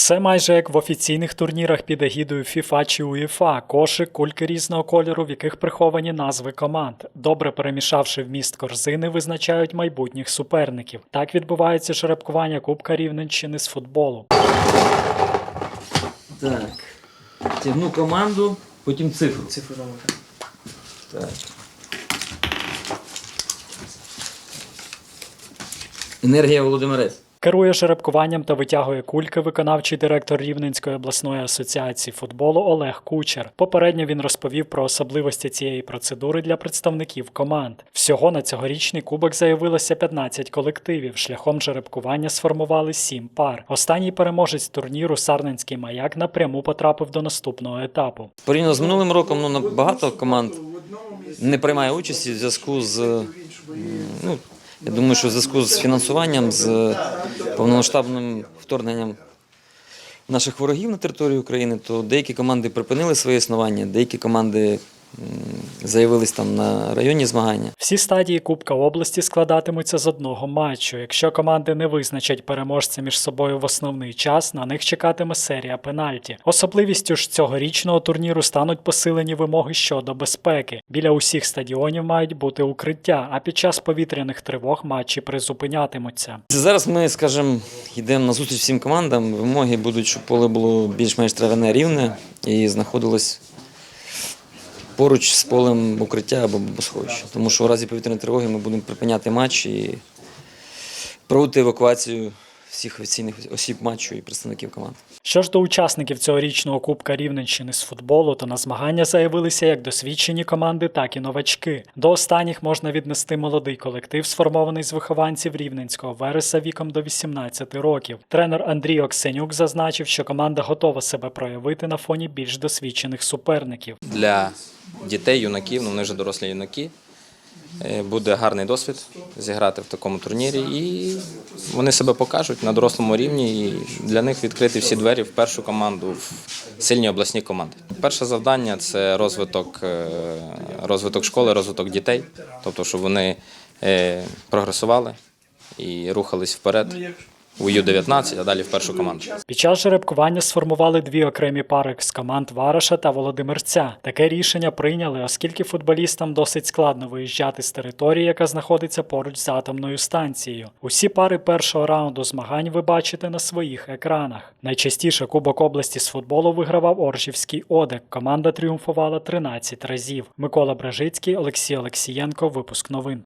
Все майже як в офіційних турнірах під егідою FIFA чи UEFA, кошик, кульки різного кольору, в яких приховані назви команд. Добре перемішавши вміст корзини, визначають майбутніх суперників. Так відбувається жеребкування Кубка Рівненщини з футболу. Так. Тягну команду, потім цифру. Цифру. Так. Енергія Володимирець. Керує жеребкуванням та витягує кульки виконавчий директор Рівненської обласної асоціації футболу Олег Кучер. Попередньо він розповів про особливості цієї процедури для представників команд. Всього на цьогорічний кубок заявилося 15 колективів. Шляхом жеребкування сформували 7 пар. Останній переможець турніру Сарненський маяк напряму потрапив до наступного етапу. Порівняно з минулим роком, ну, багато команд не приймає участі в зв'язку з. Ну, я думаю, що в зв'язку з фінансуванням, з повномасштабним вторгненням наших ворогів на територію України, то деякі команди припинили своє існування, деякі команди заявились там на районні змагання. Всі стадії Кубка області складатимуться з одного матчу. Якщо команди не визначать переможця між собою в основний час, на них чекатиме серія пенальті. Особливістю ж цьогорічного турніру стануть посилені вимоги щодо безпеки. Біля усіх стадіонів мають бути укриття, а під час повітряних тривог матчі призупинятимуться. Зараз ми, скажімо, йдемо на зустріч всім командам. Вимоги будуть, щоб поле було більш-менш травяне рівне і знаходилось поруч з полем укриття або бомбосховища. Тому що в разі повітряної тривоги ми будемо припиняти матч і проводити евакуацію всіх офіційних осіб матчу і представників команд. Що ж до учасників цьогорічного Кубка Рівненщини з футболу, то на змагання заявилися як досвідчені команди, так і новачки. До останніх можна віднести молодий колектив, сформований з вихованців рівненського вереса віком до 18 років. Тренер Андрій Оксенюк зазначив, що команда готова себе проявити на фоні більш досвідчених суперників. для дітей, юнаків, ну вони вже дорослі юнаки. Е, Буде гарний досвід зіграти в такому турнірі, і вони себе покажуть на дорослому рівні. І для них відкриті всі двері в першу команду, в сильні обласні команди. Перше завдання це розвиток, е, розвиток школи, розвиток дітей, тобто, щоб вони е, прогресували і рухались вперед у Ю-19, а далі в першу команду. Під час жеребкування сформували дві окремі пари з команд Вараша та Володимирця. Таке рішення прийняли, оскільки футболістам досить складно виїжджати з території, яка знаходиться поруч з атомною станцією. Усі пари першого раунду змагань ви бачите на своїх екранах. Найчастіше Кубок області з футболу вигравав Оржівський Одек. Команда тріумфувала 13 разів. Микола Бражицький, Олексій Олексієнко. Випуск новин.